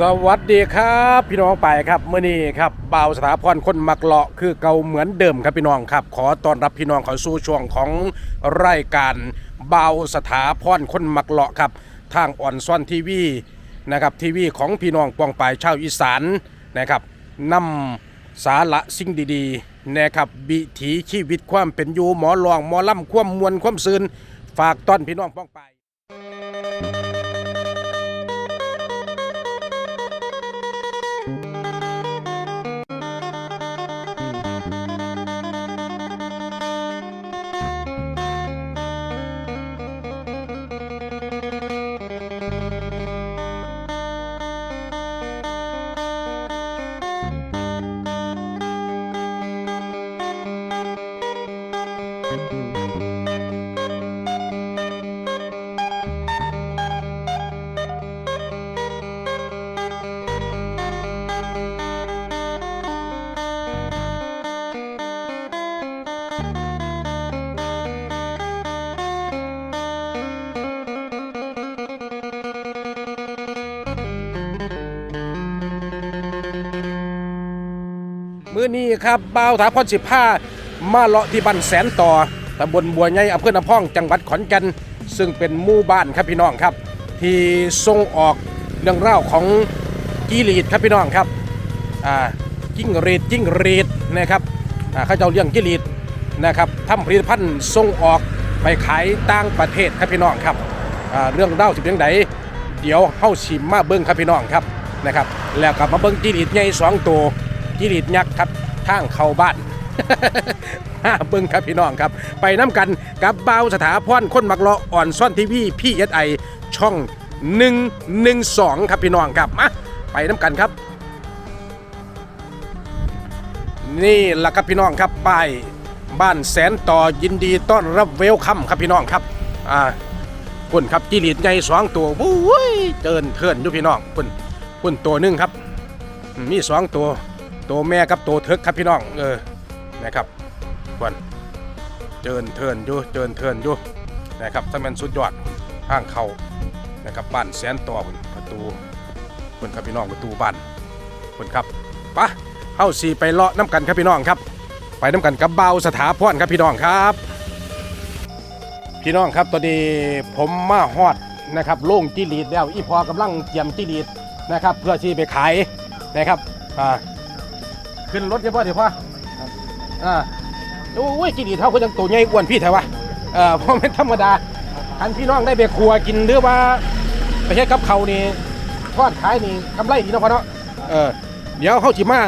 สวัสดีครับ พี่น้องไปครับเมื่อนี้ครับเบ่าสถาพรคนมักเลาะคือเก่าเหมือนเดิมครับพี่น้องครับ ขอต้อนรับพี่น้องเข้าสู่ช่วงของรายการเบ่าสถาพรคนมักเลาะครับ ทางอ่อนซ่อนทีวีนะครับทีวีของพี่น้องปองปายชาวอีสานนะครับนำสาระสิ่งดีๆนะครับวิถีชีวิตความเป็นอยู่หมอลองหมอล่ำความมวลความซืนฝากต้อนพี่น้องปองปาย อนี้ครับบ่าวถาพรสิบห้ามาเลาะที่บ้านแสนต่อตำบลบัวใหญ่อำเภอน้ำพองจังหวัดขอนแก่นซึ่งเป็นหมู่บ้านครับพี่น้องครับ ที่ส่งออกเรื่องเล่าวของกีรีดครับพี่น้องครับอ่าจิ้งรีดจิ้งรีดนะครับอ่าเขาเจ้าเลี้ยงกีรีดนะครับทำผลิตภัณฑ์ส่งออกไปขายต่างประเทศครับพี่น้องครับอ่าเรื่องเล่าสิเป็นยังไงเดี๋ยวเข้าชิมมาเบิ้งครับพี่น้องครับนะครับแล้วกลับมาเบิ้งกีรีดใหญ่สองตัว กิริตยักษ์ครับทางเข้าบ้านห้าเบิ้งครับพี่น้องครับ ไปน้ำกันกับเบาสถาพรคนมักเลาะอ่อนซ่อนทีวีพี่เอสไอช่อง 112 ครับพี่น้องครับมาไปน้ำกันครับ นี่แหละครับพี่น้องครับป้ายบ้านแสนต่อยินดีต้อนรับเวลคัมครับพี่น้องครับอ่าคุณครับกิริตไงสองตัววุ้ยเจินเทินอยู่พี่น้องคุณคุณตัวหนึ่งครับ มีสองตัว ตัวแม่กับตัวเทิกครับพี่น้องเออนะครับควนเจินเทินอยู่เจินเทินอยู่นะครับถ้ามันสุดยอดทางเขานะครับบ้านแสนต่อพุ่นประตูคนครับพี่น้องประตูบ้านคนครับปะเข้าสีไปเลาะน้ำกันครับพี่น้องครับ ไปน้ำกันกับเบาสถาพรครับพี่น้องครับ พี่น้องครับตอนนี้ผมมาฮอดนะครับโล่งจิรีดแล้วอีพอกำลังเตรียมจิรีดนะครับ เพื่อที่ไปขายนะครับอ่า ขึ้นรถเฉพาะเถอะพ่ออ่าโอ้ยจิรีดเท่าคนยังตัวใหญ่อ้วนพี่เถอะวะเอ่อเพราะไม่นธรรมดาคันพี่น้องได้ไปครัวกินหรือว่าไปเฮ็ดกับเขาวนี่ทอดขายนี่กำไรดีเนาะพ่อเนาะเออเดี๋ยวเขาจิมา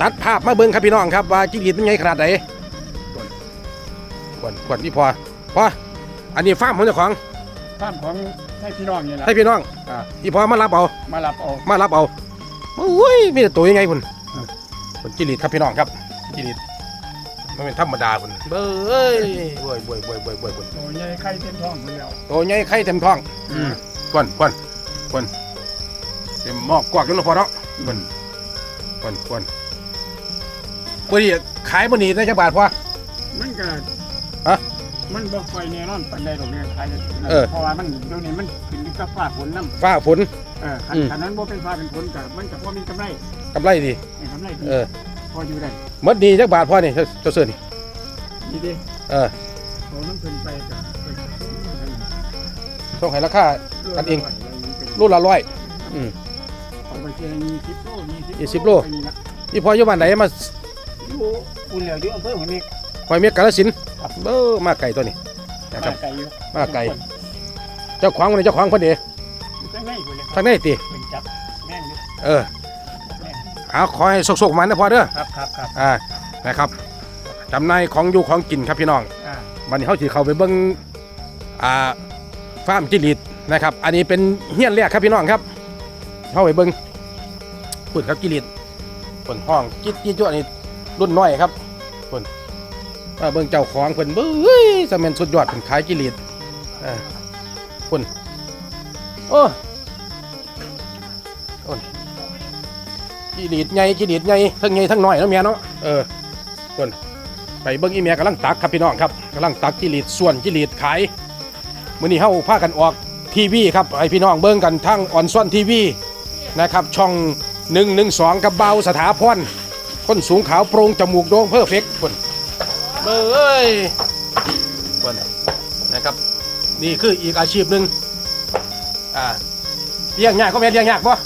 ตัดภาพมาเบิ่งครับพี่น้องครับว่าจิรีดเป็นไงขนาดไหนขวนขวนนี่พอพออันนี้ฟาร์มของเจ้าของบ้านของให้พี่น้องนี่แหละให้พี่น้องอ่าอีพอมารับเอามารับเอามารับเอาโอ้ยมีแต่ตัวยังไงคุณ ครับคุณจิริตครับพี่น้องครับจิริตมันเป็นธรรมดาคุณเบ้ยบวยบวยบวยบวยบวยคุณโอ้ยายไข่เต็มท้องคนแล้วตัวใหญ่ไข่เต็มท้องควนควนควนเต็มหมอกกวากอยู่แล้วพอเนาะควนควนควนมื่อนี้ขายมื่อนี้ได้จักบาทพอ มันก็ฮะมันบ่ค่อยแน่นอนปานใดดอกเนี่ยขายเออ เพราะว่ามันเดี๋ยวนี้มันขึ้นอยู่กับฟ้าฝนน้ำฟ้าฝน เออคันอืม คันนั้นบ่เป็นฟ้าเป็นฝนก็มันก็บ่มีกำไรกำไรดีมีกำไรดีเออพออยู่ได้หมดดีจักบาทพอนี่เจ้าเจ้าเสือนี่ดีเด้เออพอน้ำขึ้นไปก็ไปต้องให้ราคากันเองมันเป็นลูกละร้อยอืม เอาไปเชียง20โลยี่สิบโล ไปนี่ละอีพออยู่บ้านไหนมาอยู่อุ่นแล้วอยู่อำเภอหัวเมฆคอยเมียกาลสินธุ์ครับเบ้อมาไก่ตัวนี้ นะครับมาไกลอยู่มาไกลเจ้าของวันนี้เจ้าของคนเดี ยวจังไงพุ่นเลยทางไหนตีเป็นจับแม่งอยู่เออแม่งเอาขอให้สกๆมันนะพอเด้อครับครับครับอ่านะครับจำในายของอยู่ของกินครับพี่น้อง อ่าวันนี้เขาสิเข้าไปเบิ้งอ่าฟาร์มจิริตนะครับ อันนี้เป็นเฮี้ยนแรกครับพี่น้องครับเข้าไปเบิ้งปุ่นครับจิริตปุ่นห้องจิ๊ดจิ๊ดจ้วนี่รุ่นน้อยครับปุ่นมาเบิ้งเจ้าของเพิ่นเบ้ยสมัยสุดยอดเป็นขายจิริตอ่าปุ่นโอ้ โอ้ยจิริตใหญ่จิริตใหญ่ทั้งใหญ่ทั้งน้อยเนาะเมียเนาะเออปุ่นไปเบิ้งอีเมียกำลังตักครับพี่น้องครับกำลังตักจิลีดส่วนจิลีดขายมื้อนี้เฮาพากันออกทีวีครับให้พี่น้องเบิ้งกันทั้งออนซ่อนทีวีนะครับช่อง112กับเบาสถาพรคนสูงขาวโปร่งจมูกโด่งเพอร์เฟกต์คนเบ้ยคนนะครับ นี่คืออีกอาชีพหนึ่งอ่าเลี้ยงยากก็แม่นเลี้ยงยากปะ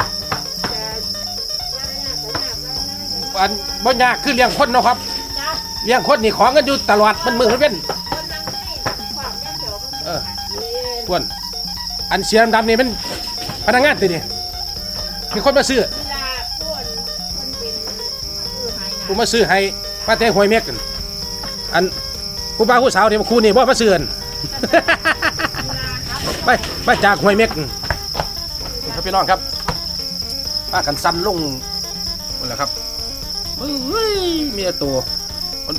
อันบ่ยากคือเลี้ยงคนเนาะครับเลี้ยงคนนี่ของกันอยู่ตลอดมันมือมันเป็นเออควรอันเสียดำๆนี่เป็นพนักงานตินี่มีคนมาซื้อกูมาซื้อให้ป้าแต่หวยเม็กกันอันผู้บ่าวผู้สาวเนี่ยคู่นี่บ่มาซื้อกันไปไปจากหวยเม็กกันนี่ครับพี่น้องครับป้ากันสั้นลงหมดแล้วครับ เฮ้ยเมียตัว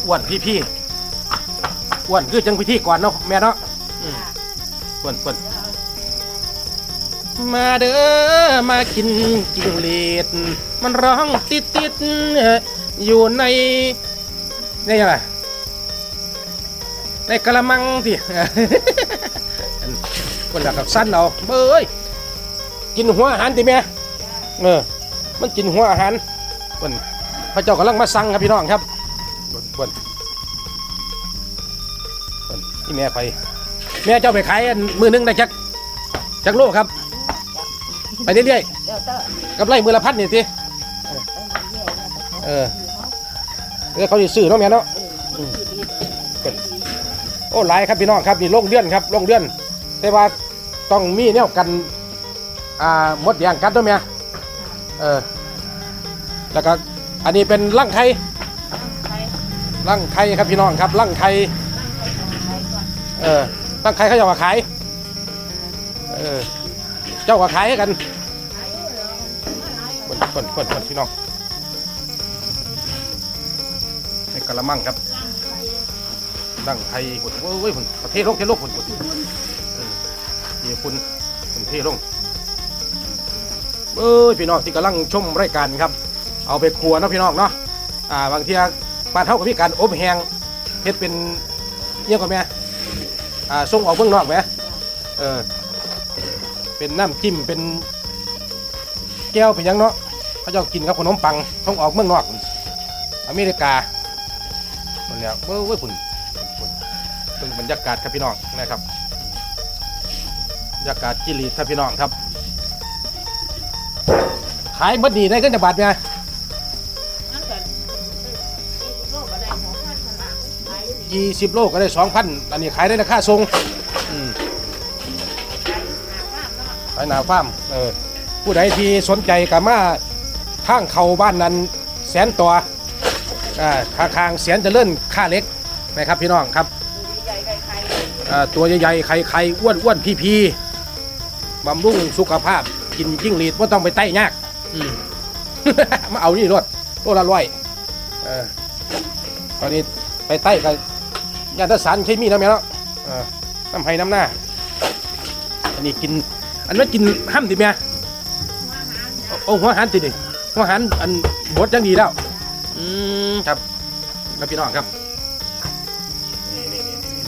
อ้วนๆพี่ๆอ้วนคือจังพิธีก่อนเนาะแม่เนาะอืมอ้วนอ้วนมาเด้อมากินจิ้งหรีดมันร้องติดติดๆอยู่ในในอะไรในกระมังที่คนละกับสั้นเอาเบ้ยกินหัวอาหารติแม่เออมันกินหัวอาหารคน พระเจ้ากำลังมาสั่งครับพี่น้องครับคนคนคนที่แม่ไปแม่เจ้าไปขายอันมือหนึงได้จักจักโลครับ ไปเรื่อยๆกับไรมือละพันนี่ทีเออเออเขาจะซื้อเนาะแม่เนาะอืมเป็นโอ้หลายครับพี่น้องครับนี่ลงเดือนครับลงเดือน แต่ว่าต้องมีแนวกันอ่าหมดอย่างกันด้วยแม่เออแล้วก็ อันนี้เป็นลั่งไข่ลั่งไข่ครับพี่น้องครับลั่งไข่เออลั่งไข่เขาจะมาขายเออเจ้าก็ขายให้กันคนคนคนคนพี่น้องในกระมังครับดังไทยคนโอ้ยคนประเทศโลกเทศโลกคนคนเออเดี๋ยวคุณคนเทศโลกเอ้ยพี่น้องที่กำลังชมรายการครับ เอาไปครัวเนาะพี่น้องเนาะอ่าบางทีบ้านเท่ากับพี่การอบแห้งเฮ็ดเป็นเยี่ยงก่อนไหมอ่าส่งออกเมืองนอกไหมเออเป็นน้ำจิ้มเป็นแก้วเป็นยังเนาะเขาจะกินกับขนมปังต้องออกเมืองนอกอเมริกาคนแล้วเว้ยเว้ยคุณเป็นบรรยากาศครับพี่น้องนะครับบรรยากาศจิรีครับพี่น้องครับ ขายบัดนี้ได้ขึ้นจากบาทไหม ยี่สิบโลก็ได้สองพันอันนี้ขายได้ราคาทรงอืมไปหนาฟาร์มเออผู้ใดที่สนใจก็มาทางเขาบ้านนั้นแสนตัวอ่าคาคางแสนเจะเลื่อนค่าเล็กนะครับพี่น้องครับอ่าตัวใหญ่ๆไข่ไข่อ้วนอ้วนพีพีบำรุงสุขภาพ กินจิ้งหรีดว่าต้องไปไต่ยากอืม มาเอานี่รถโลละร้อยเออตอนนี้ไปไต่กับ ยาทสารเคมีนะแม่เนาะเออน้ำไผ่น้ำหน้า อันนี้กิน อันนั้นกินห้ามดิแม่เอาเอาหัวหันติดิหัวหันอันบดยังดีแล้ว อืมครับแล้วพี่น้องครับนี่นี่นี่นี่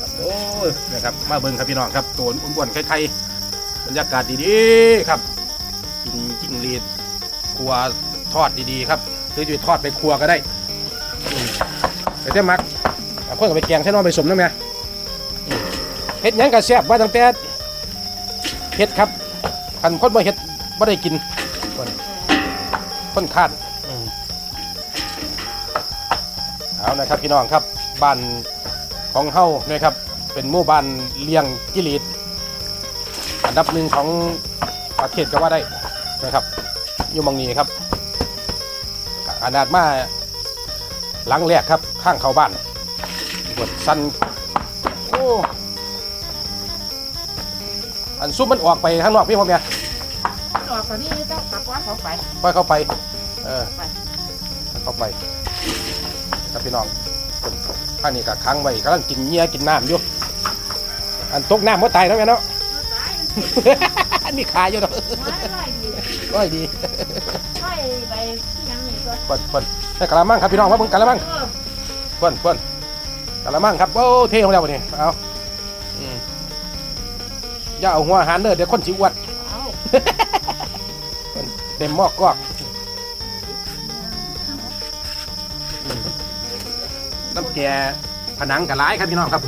ครับโอ้ยนะครับ มาเบิ่งครับพี่น้องครับตัวอ้วนๆไข่ๆบรรยากาศดีๆครับ กินจิ้งหรีดครัวทอดดีๆครับหรือจะทอดไปครัวก็ได้ อืมไปเต้มักเอาคนกับไปแกงใช้น้องไปสมนะแม่อืมเฮ็ดหยังกะแซ่บว่าตั้งแต่เฮ็ดครับคันคนบ่เฮ็ดบ่ได้กินคนคนคาดเอานะครับพี่น้องครับบ้านของเฮานะครับ เป็นหมู่บ้านเลี้ยงกิลีดอันดับหนึ่งของประเทศก็ว่าได้นะครับอยู่มองนีครับขนาดมา หลังแรกครับข้างเข้าบ้านบดสั้นโอ้อันซุปมันออกไปข้างนอกพี่พ่อเมียออกตอนนี้ต้องกลับว่าเขาไปปล่อยเข้าไป เออไปเข้าไปครับพี่น้องคนข้างนี้ก็ค้างไว้กำลังกินเงี้ยกินน้ำอยู่อันตกน้ำว่าตายแล้วแม่เนาะอันนี้ขายอยู่เนาะไม่ไม่ดีร้อยดีไม่ไปที่ยังนี่ก็เปิ้นเปิ้น ได้กะละมังครับพี่น้องว่าเบิ่งกะละมังเออเปิ้นเปิ้นกะละมังครับโอ้เท่ของเราเนี่ยเอาอืมอย่าเอาหัวอาหารเด้อเดี๋ยวคนสิอ้วนเอาเต็มหม้อกอกอืมน้ำแกผนังกะร้ายครับพี่น้องครับ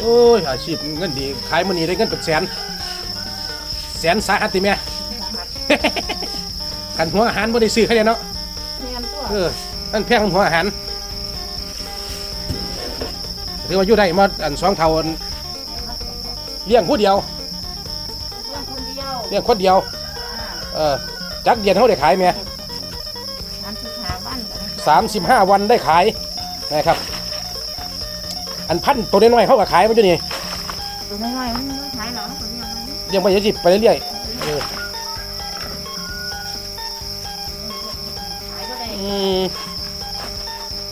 โอ้ยอาชีพเงินดีขายมื้อนี้ได้เงินเป็นแสนแสนสาหัสติแม่ กันหัวอาหารบ่ได้ซื้อเขาเดียวเนาะเรียนตัวเออนั่นแพงหัวอาหารถือว่าอยู่ได้มาอันสองเท่าอันเลี้ยงผู้เดียวเรื่องคนเดียวเลี้ยงคนเดียว อ่าเออจักเดียนเขาได้ขายไหมทำสิหาบ้านกันสามสิบห้าวันได้ขายนะครับ อันพันตัวน้อยๆเขาก็ขายมันอยู่นี่ตัวน้อยๆมันไม่ขายหรอกตัวนี้มันเลี้ยงไปยี่สิบไปเรื่อยๆเออ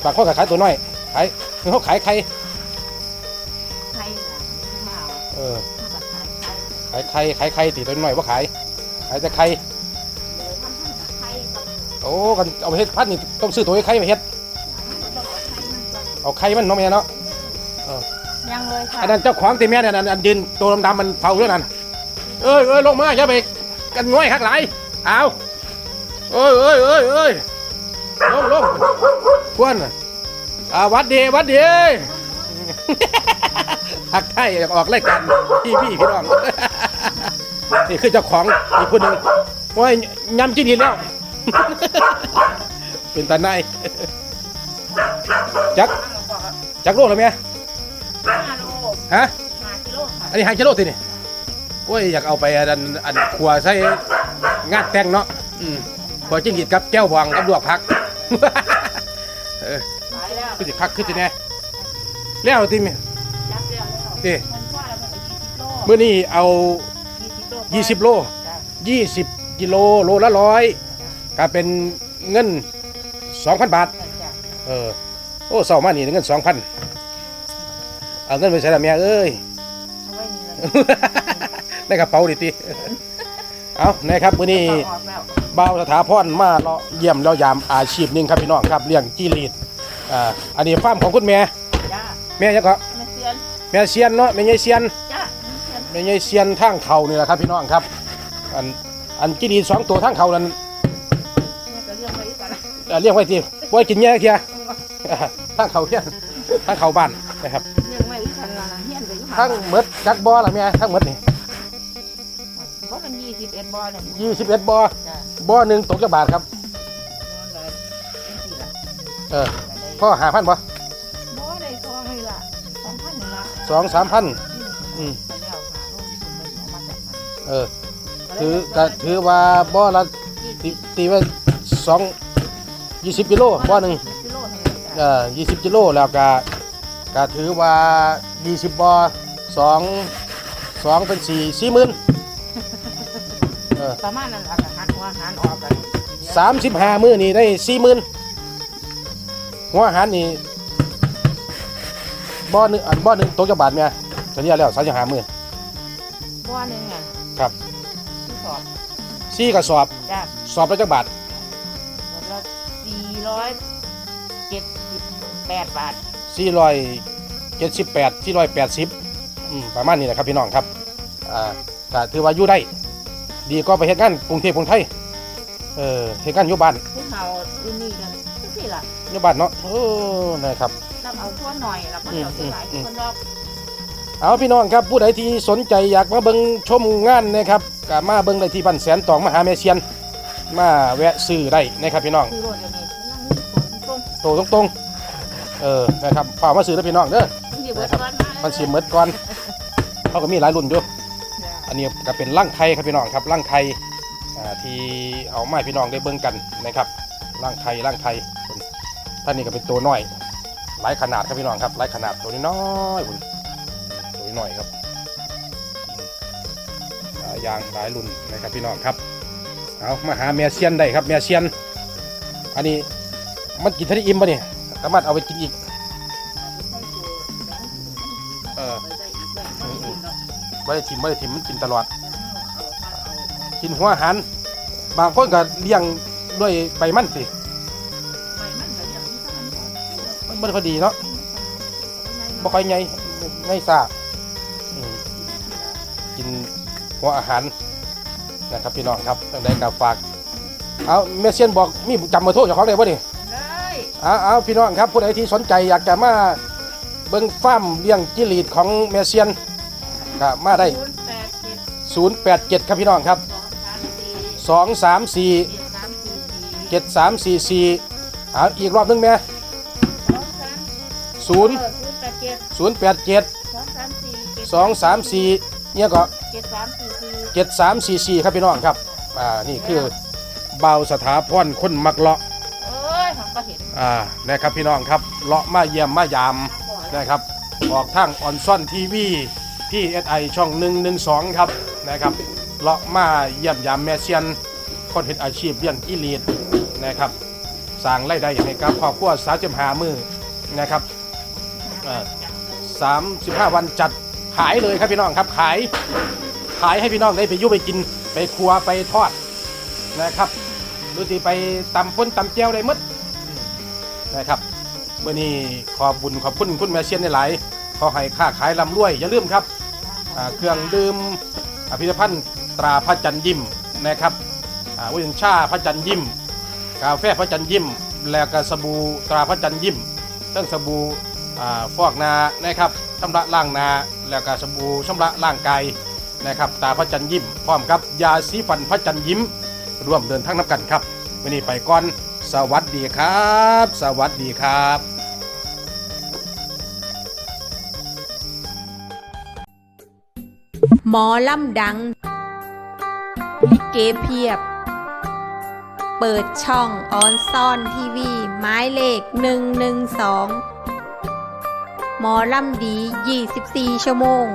บางคนก็ขายตัวน้อยขายคือเขาขายไข่ใครล่ะมาเอาเออเขาก็ขายใครขายไข่ขายไข่ตีตัวน้อยว่าขายขายแต่ไข่เดี๋ยวมันทำใครกับโอ้กันเอาไปเฮ็ดพัดนี่ต้องซื้อตัวไข่มาเฮ็ดต้องเอาใครมันก่อนเอาไข่มันเน้องแม่เนาะยังเลยค่ะอันนั้นเจ้าของตีแม่เนี่ยอันอันยืนตัวดำๆมันเฝ้าด้วยนั่นเอ้ยเอ้ยลงมาอย่าไปกันง่อยหักหลายเอาเอ้ยเอ้ยเอ้ยเอ้ย ลงลงควรอ่าวัดดีวัดดีหักไทยออกรายการพี่พี่พี่น้องนี่คือเจ้าของอีกคนหนึ่งโอ้ยยำจิ้นหินแล้ว เป็นตาในายจักจักโลกเลยไหมห้าโลฮะห้ากิโลค่ะอันนี้ห้ากิโลตินี่โอ้ยอยากเอาไปอันอันขัวใส่งาดแต่งเนาะอืมขัวจิ้งหรีดกับแก้วบองกับลวกผัก เออขายแล้วคือสิคักคือสิแน่แล้วติมยักษ์แล้วแล้วเด้มันว่าแล้วมันไปยี่สิบโลมื้อนี้เอายี่สิบโล20โล จ้ะ20 กิโลโลละร้อยก็เป็นเงิน 2,000 บาท จ้ะเออ โอ้เศร้ามานี่ได้เงิน 2,000 เอาเงินไปใช้ละแม่เอ้ย เอาไว้นี่เลยในกระเป๋าดิติ เอานะครับมื้อนี้ ออกแล้ว บ่าวสถาพรมาเลาะเยี่ยมเลาะยามอาชีพหนึ่งครับพี่น้องครับเลี้ยงจีรีดอ่าอันนี้ฟาร์มของคุณแม่จ้าแม่ยังก็แม่เซียนแม่เซียนเนาะแม่ใหญ่เซียนจ้าแม่เซียนแม่ใหญ่เซียนทางเขานี่แหละครับพี่น้องครับอันอันจีรีดสองตัวทางเขานั้นแม่ก็เลี้ยงไว้กันนะเอ่อเลี้ยงไว้ที่บ่ให้กินแย่เทียทางเขาเทียนทางเขาบ้านนะครับเลี้ยงไว้กันละเฮียนไปอยู่ทั้งหมดจักบ่อละแม่ทั้งหมดนี่ บ่เป็นยี่สิบเอ็ดบ่อเลยยี่สิบเอ็ดบ่อจ้าบ่อหนึ่งตกจักบาทครับ นอนเลยเป็นสี่ละเออพ่อหาพันบ่บ่ได้ทองเลยล่ะสองพันนี่ละสองสามพัน อืม ไปแล้วหาลูกคุณไม่เอามาจากมันเออ ถือก็ถือว่าบ่อละตีตีไว้สองยี่สิบกิโลบ่อหนึ่งกิโลเท่านั้นเอ่จ้ะอยี่สิบกิโลแล้วก็ก็ถือว่ายี่สิบบ่อสองสองเป็นสี่สี่หมื่นเออ ประมาณนั้นล่ะก็หักหัวหารออกกันสามสิบห้ามือนี่ได้สี่หมื่นหัวอาหารนี่บ่อหนึ่งอันบ่อหนึ่งตกจากบาทเนี่ยเฉลี่ยแล้วสามสิบห้ามือบ่อหนึงอะครับที่สอบสี่กระสอบจ้ะสอบละจากบาทหมดละสี่ร้อยเจ็ดสิบแปดบาทสี่ร้อยเจ็ดสิบแปดสี่ร้อยแปดสิบประมาณนี้แหละครับพี่น้องครับอ่าก็ถือว่าอยู่ได้ ดีก็ไปเฮ็ดงานกรุงเทพกรุงไทยเออเฮ็ดงานอยู่บ้านผู้เฒ่ารุ่นนี้กันทุกที่ล่ะอยู่บ้านเนาะเออนะครับ รับเอาทั่วหน่อยแล้วก็เดี๋ยวสิหลายอืมคนรอบเอาพี่น้องครับผู้ใดที่สนใจอยากมาเบิ่งชมงานนะครับก็มาเบิ่งได้ที่บ้านแสนตองมหาเมเชียน มาแวะซื้อได้นะครับพี่น้องคือรถอันนี้ยังมีตรงโตตรงๆเออนะครับฝากมาซื้อเด้อพี่น้องเด้อๆที่เบิดก่อนมา มันสิหมดก่อน เขาก็มีหลายรุ่นอยู่อั นี้ก็เป็นร่างไทยครับพี่น้องครับร่างไทยอ่ที่เอาไม้พี่น้องได้เบิ่งกันนะครับร่างไทยร่างไทยท่านนี้ก็เป็นตัวน้อยหลายขนาดครับพี่น้องครับหลายขนาดตัวนี้น้อยคุณตัวนี้น้อยครับหลายยางหลายรุ่นนะครับพี่น้องครับเอามาหาแมเซียนได้ครับแมเซียน อันนี้มันกินท่าที่อิ่มปะเนี่ยสามารถเอาไปกินอีก ไม่ได้ทิมไม่ได้ทิมมันกินตลอด กินหัวอาหารบางคนก็เลี้ยงด้วยใบมันสิมันไม่ค่อยดีเนาะบ่ค่อยไงไงซาอืมกินหัวอาหารนะครับพี่น้องครับตั้งแต่กับฝากเอาเมเซียนบอกมีจำมาโทษเจ้าของได้ป่ะนี่เลยเอาเอาพี่น้องครับผู้ใดที่สนใจอยากจะมาเบิ่งฟาร์มเลี้ยงจิลีดของเมเซียน ก็มาได้ ศูนย์แปดเจ็ด087 ครับพี่น้องครับ สองสามสี่234 เจ็ดสามสี่สี่7344เอาอีกรอบหนึงแม่สองสาม0เออศูนย์แปดเจ็ด087 สองสามสี่เจ็ด234เนี่ยก็เจ็ดสามสี่สี่7344 ครับพี่น้องครับ อ่า นี่คือเบาวสถาพรคนมักเลาะ เอ้ยผมก็เห็นอ่า นะครับพี่น้องครับ เลาะมาเยี่ยมมายามบ่อยนะครับ ออกทางออนซ่อนทีวี ที่เอสไอช่อง112 ครับนะครับเลาะมาเยี่ยมยามแม่เซียนคนเห็นอาชีพเลี้ยงกิลีดนะครับสร้างรายได้ให้กับครอบครัวสาวจมหามือนะครับอ่า35วันจัดขายเลยครับพี่น้องครับขายขายให้พี่น้องได้ไปยุ่ไปกินไปครัวไปทอดนะครับดูสิไปตำป้นตำแจวได้มดนะครับเมื่อนี้ขอบบุญขอบคุณคุณแม่เชียนหลายขอให้ค้าขายลำรวยอย่าลืมครับ เครื่องดื่มอภิธภัณฑ์ตราพระจันทร์ยิ้มนะครับอ่าวิงชาพระจันทร์ยิ้ม กาแฟพระจันทร์ยิ้ม แล้วก็สบู่ตราพระจันทร์ยิ้มทั้งสบู่ฟอกนานะครับชำระล้างนาแล้วก็สบู่ชำระร่างกายนะครับตราพระจันทร์ยิ้ม พร้อมครับยาสีฟันพระจันทร์ยิ้ม ร่วมเดินทางนับกันครับวันนี้ไปก่อนสวัสดีครับ สวัสดีครับ หมอลำดังลิเกเพียบ เปิดช่องออนซ่อนทีวี หมายเลขหนึ่งหนึ่งสองหมอลำดี 24 ชั่วโมง